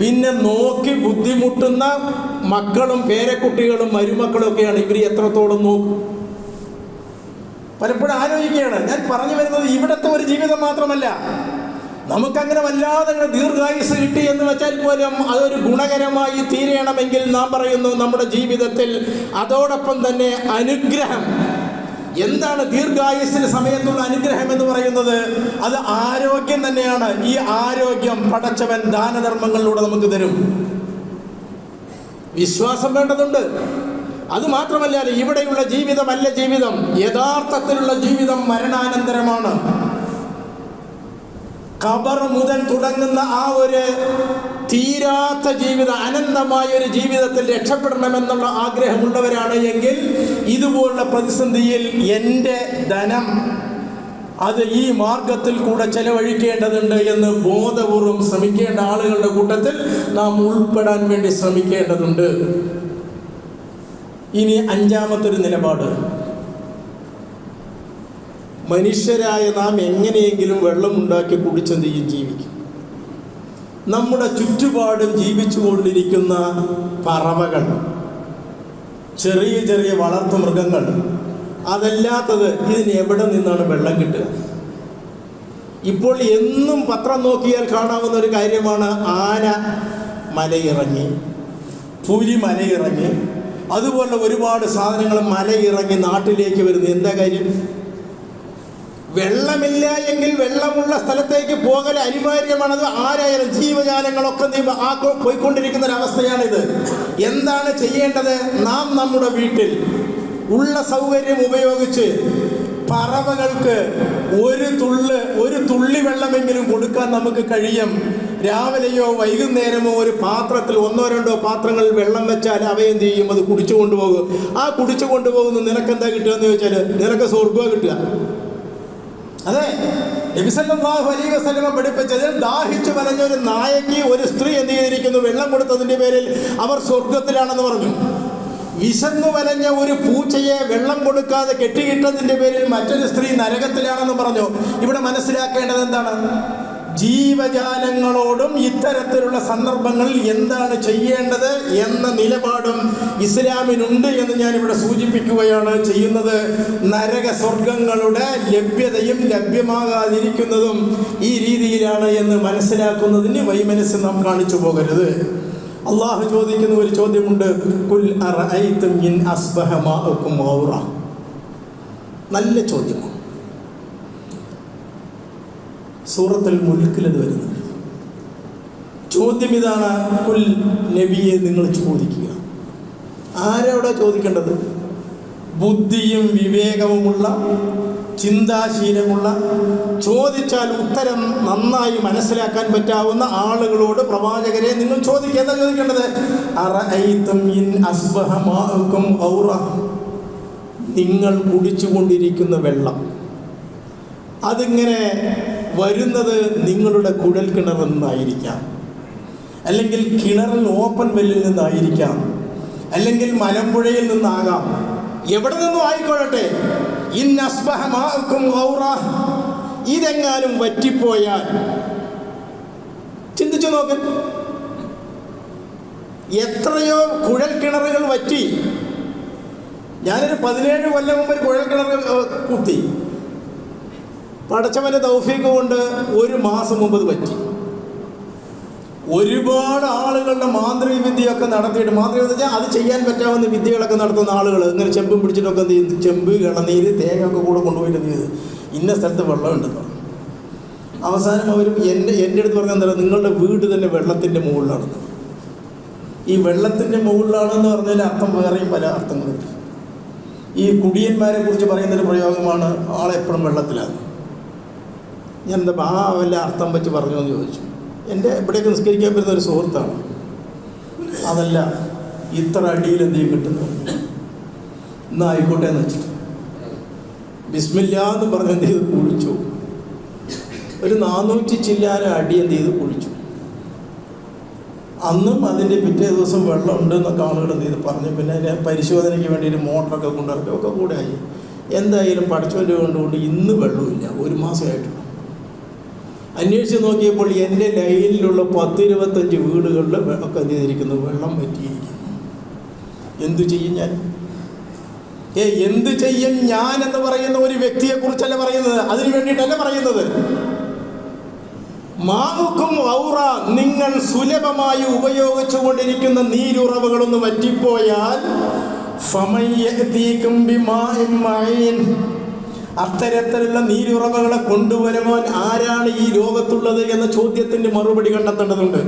പിന്നെ നോക്കി ബുദ്ധിമുട്ടുന്ന മക്കളും പേരക്കുട്ടികളും മരുമക്കളൊക്കെയാണ് ഇവർ എത്രത്തോളം നോക്കും. പലപ്പോഴും ആലോചിക്കുകയാണ്. ഞാൻ പറഞ്ഞു വരുന്നത് ഇവിടുത്തെ ഒരു ജീവിതം മാത്രമല്ല. നമുക്കങ്ങനെ വല്ലാതെ ദീർഘായുസ് കിട്ടി എന്ന് വെച്ചാൽ പോലും അതൊരു ഗുണകരമായി തീരണമെങ്കിൽ നാം പറയുന്നു നമ്മുടെ ജീവിതത്തിൽ അതോടൊപ്പം തന്നെ അനുഗ്രഹം. എന്താണ് ദീർഘായുസിന് സമയത്തുള്ള അനുഗ്രഹം എന്ന് പറയുന്നത്? അത് ആരോഗ്യം തന്നെയാണ്. ഈ ആരോഗ്യം പടച്ചവൻ ദാനധർമ്മങ്ങളിലൂടെ നമുക്ക് തരും. വിശ്വാസം വേണ്ടതുണ്ട്. അത് മാത്രമല്ല ഇവിടെയുള്ള ജീവിതമല്ല ജീവിതം. യഥാർത്ഥത്തിലുള്ള ജീവിതം മരണാനന്തരമാണ്. ഖബർ മുതൽ തുടങ്ങുന്ന ആ ഒരു തീരാത്ത ജീവിതം അനന്തമായ ഒരു ജീവിതത്തിൽ രക്ഷപ്പെടണമെന്നുള്ള ആഗ്രഹമുള്ളവരാണ് എങ്കിൽ ഇതുപോലുള്ള പ്രതിസന്ധിയിൽ എന്റെ ധനം അത് ഈ മാർഗത്തിൽ കൂടെ ചെലവഴിക്കേണ്ടതുണ്ട് എന്ന് ബോധപൂർവം ശ്രമിക്കേണ്ട ആളുകളുടെ കൂട്ടത്തിൽ നാം ഉൾപ്പെടാൻ വേണ്ടി ശ്രമിക്കേണ്ടതുണ്ട്. ഇനി അഞ്ചാമത്തൊരു നിലപാട്. മനുഷ്യരായ നാം എങ്ങനെയെങ്കിലും വെള്ളമുണ്ടാക്കി കുടിച്ചെന്ത് ചെയ്യും? ജീവിക്കും. നമ്മുടെ ചുറ്റുപാടും ജീവിച്ചുകൊണ്ടിരിക്കുന്ന പറവകൾ ചെറിയ ചെറിയ വളർത്തു മൃഗങ്ങൾ അതല്ലാത്തത് ഇതിന് എവിടെ നിന്നാണ് വെള്ളം കിട്ടുക? ഇപ്പോൾ എന്നും പത്രം നോക്കിയാൽ കാണാവുന്ന ഒരു കാര്യമാണ് ആന മലയിറങ്ങി പുലി മലയിറങ്ങി. അതുപോലെ ഒരുപാട് സാധനങ്ങൾ മലയിറങ്ങി നാട്ടിലേക്ക് വരുന്നത്. എന്താ കാര്യം? വെള്ളമില്ല എങ്കിൽ വെള്ളമുള്ള സ്ഥലത്തേക്ക് പോകൽ അനിവാര്യമാണത്. ആരായാലും ജീവജാലങ്ങളൊക്കെ പോയിക്കൊണ്ടിരിക്കുന്ന ഒരവസ്ഥയാണിത് എന്താണ് ചെയ്യേണ്ടത്? നാം നമ്മുടെ വീട്ടിൽ ഉള്ള സൗകര്യം ഉപയോഗിച്ച് പറവകൾക്ക് ഒരു തുള്ള് ഒരു തുള്ളി വെള്ളമെങ്കിലും കൊടുക്കാൻ നമുക്ക് കഴിയും. രാവിലെയോ വൈകുന്നേരമോ ഒരു പാത്രത്തിൽ ഒന്നോ രണ്ടോ പാത്രങ്ങളിൽ വെള്ളം വെച്ചാൽ അവയെന്ത് ചെയ്യും? അത് കുടിച്ചു കൊണ്ടുപോകും ആ കുടിച്ചു കൊണ്ടുപോകുന്ന നിനക്കെന്താ കിട്ടുക എന്ന് ചോദിച്ചാൽ നിനക്ക് സ്വർഗം കിട്ടുക. അതെ. നബിസല്ലാഹു അലൈ വസ്ലമ പഠിപ്പിച്ചത് ദാഹിച്ചു വലഞ്ഞ ഒരു നായയ്ക്ക് ഒരു സ്ത്രീ എന്ത് ചെയ്തിരിക്കുന്നു? വെള്ളം കൊടുത്തതിന്റെ പേരിൽ അവർ സ്വർഗത്തിലാണെന്ന് പറഞ്ഞു. വിശന്നു വലഞ്ഞ ഒരു പൂച്ചയെ വെള്ളം കൊടുക്കാതെ കെട്ടിയിട്ടതിന്റെ പേരിൽ മറ്റൊരു സ്ത്രീ നരകത്തിലാണെന്ന് പറഞ്ഞു. ഇവിടെ മനസ്സിലാക്കേണ്ടത് എന്താണ്? ജീവജാലങ്ങളോടും ഇത്തരത്തിലുള്ള സന്ദർഭങ്ങളിൽ എന്താണ് ചെയ്യേണ്ടത് എന്ന നിലപാടും ഇസ്ലാമിനുണ്ട് എന്ന് ഞാനിവിടെ സൂചിപ്പിക്കുകയാണ് ചെയ്യുന്നത്. നരക സ്വർഗങ്ങളുടെ ലഭ്യതയും ലഭ്യമാകാതിരിക്കുന്നതും ഈ രീതിയിലാണ് എന്ന് മനസ്സിലാക്കുന്നതിന് വൈമനസ് നാം കാണിച്ചു പോകരുത്. അള്ളാഹു ചോദിക്കുന്ന ഒരു ചോദ്യമുണ്ട്. കുൽ നല്ല ചോദ്യമാണ്. സൂറത്തുൽ മുൽക്കിൽ അത് വരുന്നത്. ചോദ്യം ഇതാണ് കുൽ നബിയെ നിങ്ങൾ ചോദിക്കുക. ആരവിടെ ചോദിക്കേണ്ടത്? ബുദ്ധിയും വിവേകവുമുള്ള ചിന്താശീലമുള്ള ചോദിച്ചാൽ ഉത്തരം നന്നായി മനസ്സിലാക്കാൻ പറ്റാവുന്ന ആളുകളോട് പ്രവാചകരെ നിങ്ങൾ ചോദിക്കുക. എന്താ ചോദിക്കേണ്ടത്? നിങ്ങൾ കുടിച്ചുകൊണ്ടിരിക്കുന്ന വെള്ളം. അതിങ്ങനെ വരുന്നത് നിങ്ങളുടെ കുഴൽ കിണറിൽ നിന്നായിരിക്കാം. അല്ലെങ്കിൽ കിണറിൽ ഓപ്പൺ വെല്ലിൽ നിന്നായിരിക്കാം. അല്ലെങ്കിൽ മലമ്പുഴയിൽ നിന്നാകാം. എവിടെ നിന്നും ആയിക്കൊള്ളട്ടെ? ഗൗറ. ഇതെങ്ങാനും വറ്റിപ്പോയാൽ. ചിന്തിച്ചു നോക്ക്. എത്രയോ കുഴൽ കിണറുകൾ വറ്റി. ഞാനൊരു പതിനേഴ് കൊല്ലം മുമ്പ് ഒരു കുഴൽ കിണർ കുത്തി പടച്ചവന്റെ തൗഫീഖ് കൊണ്ട് ഒരു മാസം മുമ്പ് പറ്റി. ഒരുപാട് ആളുകളുടെ മാന്ത്രിക വിദ്യയൊക്കെ നടത്തിയിട്ട് മാന്ത്രിക വിദ്യ അത് ചെയ്യാൻ പറ്റാവുന്ന വിദ്യകളൊക്കെ നടത്തുന്ന ആളുകൾ ഇങ്ങനെ ചെമ്പും പിടിച്ചിട്ടൊക്കെ എന്ത് ചെയ്തു ചെമ്പ് തേങ്ങ ഒക്കെ കൂടെ കൊണ്ടുപോയിട്ട് എന്ത് ചെയ്ത്? ഇന്ന സ്ഥലത്ത് വെള്ളമുണ്ടെന്ന് പറഞ്ഞു. അവസാനം അവർ എന്റെ എന്റെ അടുത്ത് പറഞ്ഞാൽ എന്താ നിങ്ങളുടെ വീട് തന്നെ വെള്ളത്തിന്റെ മുകളിലാണെന്ന് ഈ വെള്ളത്തിന്റെ മുകളിലാണെന്ന് പറഞ്ഞാൽ അർത്ഥം വേറെയും പല അർത്ഥങ്ങളുണ്ട്. ഈ കുടിയന്മാരെ കുറിച്ച് പറയുന്നൊരു പ്രയോഗമാണ് ആളെപ്പോഴും വെള്ളത്തിലാണ്. ഞാൻ എന്താ ആ വല്ല അർത്ഥം വെച്ച് പറഞ്ഞു എന്ന് ചോദിച്ചു. എന്റെ ഇവിടേക്ക് നിസ്കരിക്കാൻ പറ്റുന്ന ഒരു സുഹൃത്താണ്. അതല്ല ഇത്ര അടിയിൽ എന്തെങ്കിലും കിട്ടുന്നു? എന്നാ ആയിക്കോട്ടെ എന്ന് വെച്ചിട്ട്. ബിസ്മില്ല എന്ന് പറഞ്ഞ് എന്ത് ചെയ്ത്? കുഴിച്ചു. ഒരു നാനൂറ്റി ചില്ലാന അടി എന്ത് ചെയ്ത്? കുഴിച്ചു. അന്നും അതിന്റെ പിറ്റേ ദിവസം വെള്ളം ഉണ്ട് എന്നൊക്കെ ആളുകൾ എന്ത് ചെയ്ത്? പറഞ്ഞു. പിന്നെ അതിന്റെ പരിശോധനയ്ക്ക് വേണ്ടി ഒരു മോട്ടറൊക്കെ കൊണ്ടിറക്കി ഒക്കെ കൂടെ ആയി. എന്തായാലും പഠിച്ചവന്റെ കൊണ്ടുകൊണ്ട് ഇന്ന് വെള്ളമില്ല ഒരു മാസമായിട്ടുള്ളൂ. അന്വേഷിച്ച് നോക്കിയപ്പോൾ എന്റെ ലൈനിലുള്ള പത്തിരുപത്തഞ്ച് വീടുകളിൽ വെ- ഒക്കെ എന്ത് ചെയ്തിരിക്കുന്നു? വെള്ളം പറ്റിയിരിക്കുന്നു എന്തു ചെയ്യും ഞാൻ? ഏ എന്ത് ചെയ്യും ഞാൻ എന്ന് പറയുന്ന ഒരു വ്യക്തിയെ കുറിച്ചല്ല പറയുന്നത്. അതിനു വേണ്ടിയിട്ടല്ല പറയുന്നത്. മാവുക്കും ഔറ നിങ്ങൾ സുലഭമായി ഉപയോഗിച്ചു കൊണ്ടിരിക്കുന്ന നീരുറവുകളൊന്ന് വറ്റിപ്പോയാൽ. അത്തരത്തിലുള്ള നീരുറവകളെ കൊണ്ടുവരുവാൻ ആരാണ് ഈ ലോകത്തുള്ളത് എന്ന ചോദ്യത്തിന്റെ മറുപടി കണ്ടെത്തേണ്ടതുണ്ട്.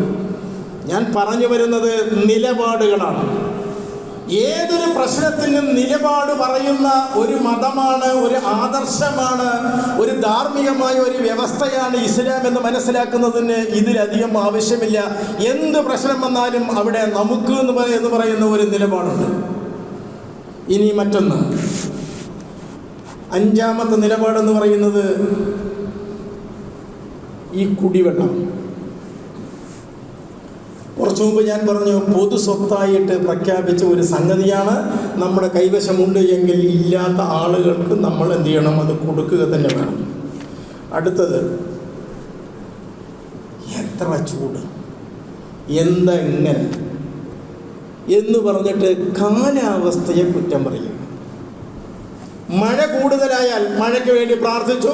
ഞാൻ പറഞ്ഞു വരുന്നത് നിലപാടുകളാണ്. ഏതൊരു പ്രശ്നത്തിനും നിലപാട് പറയുന്ന ഒരു മതമാണ് ഒരു ആദർശമാണ് ഒരു ധാർമ്മികമായ ഒരു വ്യവസ്ഥയാണ് ഇസ്ലാം എന്ന് മനസ്സിലാക്കുന്നതിന് ഇതിലധികം ആവശ്യമില്ല. എന്ത് പ്രശ്നം വന്നാലും അവിടെ നമുക്ക് എന്ന് പറയുന്ന ഒരു നിലപാടുണ്ട്. ഇനി മറ്റൊന്ന്. അഞ്ചാമത്തെ നിലപാടെന്ന് പറയുന്നത് ഈ കുടിവെള്ളം. കുറച്ചു മുമ്പ് ഞാൻ പറഞ്ഞു പൊതു സ്വത്തായിട്ട് പ്രഖ്യാപിച്ച ഒരു സംഗതിയാണ് നമ്മുടെ കൈവശമുണ്ട് എങ്കിൽ ഇല്ലാത്ത ആളുകൾക്ക് നമ്മൾ എന്ത് ചെയ്യണം? അത് കൊടുക്കുക തന്നെ വേണം. അടുത്തത് എത്ര ചൂട്? എന്താ ഇങ്ങനെ എന്ന് പറഞ്ഞിട്ട് കാലാവസ്ഥയെ കുറ്റം പറയുക. മഴ കൂടുതലായാൽ മഴയ്ക്ക് വേണ്ടി പ്രാർത്ഥിച്ചു.